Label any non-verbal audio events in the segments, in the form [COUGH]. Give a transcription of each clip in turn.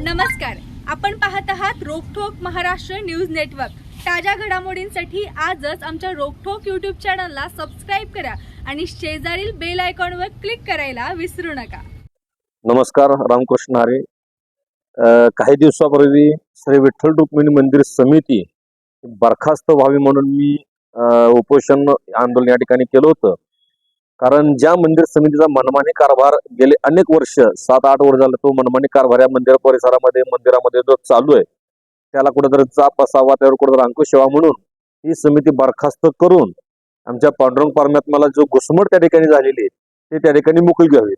नमस्कार. आपण पाहत आहात रोकठोक महाराष्ट्र न्यूज नेटवर्क. ताज्या घडामोडींसाठी आजच आमच्या रोकठोक यूट्यूब चॅनलला सबस्क्राईब करा आणि शेजारील बेल आयकॉनवर क्लिक करायला विसरू नका. नमस्कार रामकृष्ण हरे. काही दिवसापूर्वी श्री विठ्ठल रुक्मिणी मंदिर समिती बरखास्त व्हावी म्हणून मी उपोषण आंदोलन या ठिकाणी केलं होतं. कारण ज्या मंदिर समितीचा मनमानी कारभार गेले अनेक वर्ष सात आठ वर्ष झालं तो मनमानी कारभार या मंदिर परिसरामध्ये मंदिरामध्ये जो चालू आहे त्याला कुठेतरी चाप असावा त्यावर कुठेतरी अंकुश यावा म्हणून ही समिती बरखास्त करून आमच्या पांडुरंग परमात्म्याला जो घुसमट त्या ठिकाणी झालेली आहे ते त्या ठिकाणी मोकळी घ्यावी.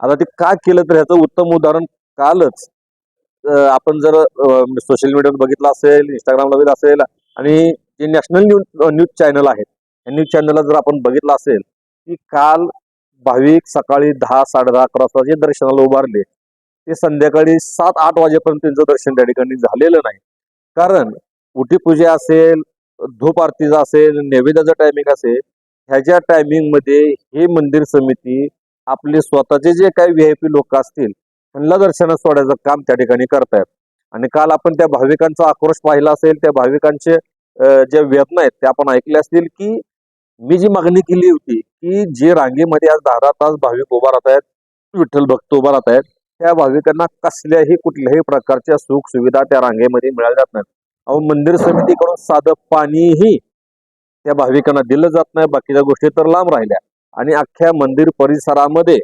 आता ते का केलं तर ह्याचं उत्तम उदाहरण कालच आपण जर सोशल मीडियावर बघितलं असेल इंस्टाग्रामला बघितलं असेल आणि जे नॅशनल न्यूज न्यूज चॅनल आहेत या न्यूज चॅनलला जर आपण बघितलं असेल की काल भाविक सकाळी दहा साडे दहा अकरा वाजता जे दर्शनाला उभारले ते संध्याकाळी सात आठ वाजेपर्यंत त्यांचं दर्शन त्या ठिकाणी झालेलं नाही. कारण उठीपूजा असेल धूप आरतीचा असेल नैवेद्याचं टायमिंग असेल ह्याच्या टायमिंगमध्ये हे मंदिर समिती आपले स्वतःचे जे काही व्ही आय पी लोक असतील त्यांना दर्शनात सोडायचं काम त्या ठिकाणी करतायत. आणि काल आपण त्या भाविकांचा आक्रोश पाहिला असेल त्या भाविकांचे ज्या व्यथना आहेत त्या आपण ऐकल्या असतील की मी जी मागणी केली होती की जे रांगेमध्ये आज दहा दहा तास भाविक उभा राहत आहेत विठ्ठल भक्त उभा राहत आहेत त्या भाविकांना कसल्याही कुठल्याही प्रकारच्या सुख सुविधा त्या रांगेमध्ये मिळाल्या जात नाहीत. अहो मंदिर समितीकडून साधं पाणीही त्या भाविकांना दिलं जात नाही. बाकीच्या गोष्टी तर लांब राहिल्या. आणि अख्ख्या मंदिर परिसरामध्ये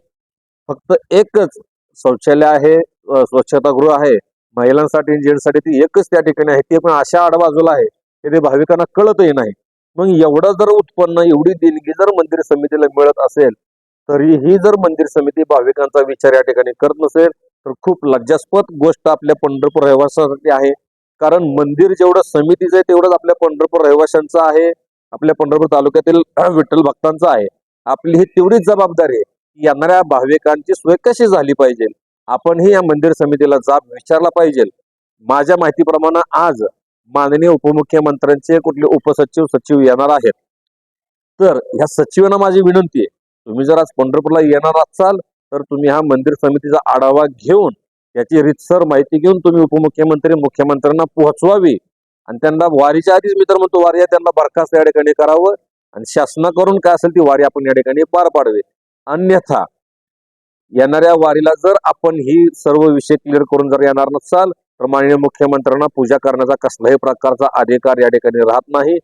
फक्त एकच शौचालय आहे स्वच्छतागृह आहे. महिलांसाठी जेंट्ससाठी ती एकच त्या ठिकाणी आहे. ते पण अशा आडबाजूला आहे की ते भाविकांना कळतही नाही. मग एवढं जर उत्पन्न एवढी देणगी जर मंदिर समितीला मिळत असेल तरी ही जर मंदिर समिती भाविकांचा विचार या ठिकाणी करत नसेल तर खूप लज्जास्पद गोष्ट आपल्या पंढरपूर रहिवाशांसाठी आहे. कारण मंदिर जेवढं समितीचं आहे तेवढंच आपल्या पंढरपूर रहिवाशांचं आहे आपल्या पंढरपूर तालुक्यातील [CLEARS THROAT] विठ्ठल भक्तांचं आहे. आपली ही तेवढीच जबाबदारी आहे की येणाऱ्या भाविकांची सोय कशी झाली पाहिजे. आपणही या मंदिर समितीला जाब विचारला पाहिजे. माझ्या माहितीप्रमाणे आज माननीय उपमुख्यमंत्र्यांचे कुठले उपसचिव सचिव येणार आहेत. तर ह्या सचिवांना माझी विनंती आहे तुम्ही जर आज पंढरपूरला येणार असाल तर तुम्ही हा मंदिर समितीचा आढावा घेऊन याची रितसर माहिती घेऊन तुम्ही उपमुख्यमंत्री मुख्यमंत्र्यांना पोहोचवावी. आणि त्यांना वारीच्या आधीच मी तर म्हणतो वारी त्यांना बरखास्त या ठिकाणी करावं. आणि शासनाकडून काय असेल ती वारी आपण या ठिकाणी पार पाडवी. अन्यथा येणाऱ्या वारीला जर आपण ही सर्व विषय क्लिअर करून जर येणार नसाल माननीय मुख्यमंत्र्यांना पूजा करण्याचा कसलाही प्रकारचा अधिकार या ठिकाणी राहत नाही.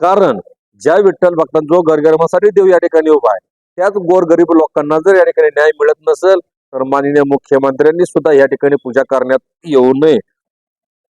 कारण ज्या विठ्ठल भक्तांना जो गरगरमासाठी देव या ठिकाणी उभा आहे त्याच गोरगरीब लोकांना जर या ठिकाणी न्याय मिळत नसेल तर माननीय मुख्यमंत्र्यांनी सुद्धा या ठिकाणी पूजा करण्यात येऊ नये.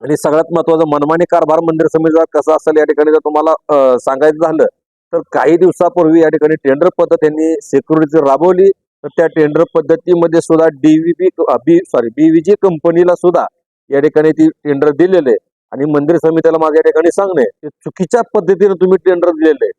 आणि सगळ्यात महत्वाचं मनमानी कारभार मंदिर समितीचा कसा असेल या ठिकाणी जर तुम्हाला सांगायचं झालं तर काही दिवसापूर्वी या ठिकाणी टेंडर पद्धत त्यांनी सिक्युरिटी राबवली. तर त्या टेंडर पद्धतीमध्ये सुद्धा डीव्हीबी बी सॉरी बीव्हीजी कंपनीला सुद्धा या ठिकाणी ती टेंडर दिलेले आणि मंदिर समितीला माझ्या या ठिकाणी सांगणे चुकीच्या पद्धतीने तुम्ही टेंडर दिलेले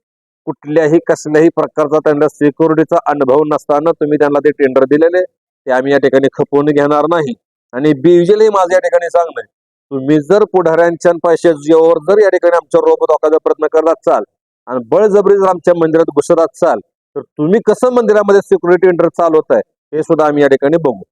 कुठल्याही कसल्याही प्रकारचा त्यांना सिक्युरिटीचा अनुभव नसताना तुम्ही त्यांना ते टेंडर दिलेले ते आम्ही या ठिकाणी खपवून घेणार नाही. आणि बीव्हीजीलाही माझ्या या ठिकाणी सांगणे तुम्ही जर पुढाऱ्यांच्या पैशावर जर या ठिकाणी आमच्या रोप धोकाचा प्रयत्न करत असाल आणि बळजबरी जर आमच्या मंदिरात घुसत असाल तर तुम्ही कसं मंदिरामध्ये सिक्युरिटी टेंडर चालवत आहे हे सुद्धा आम्ही या ठिकाणी बघू.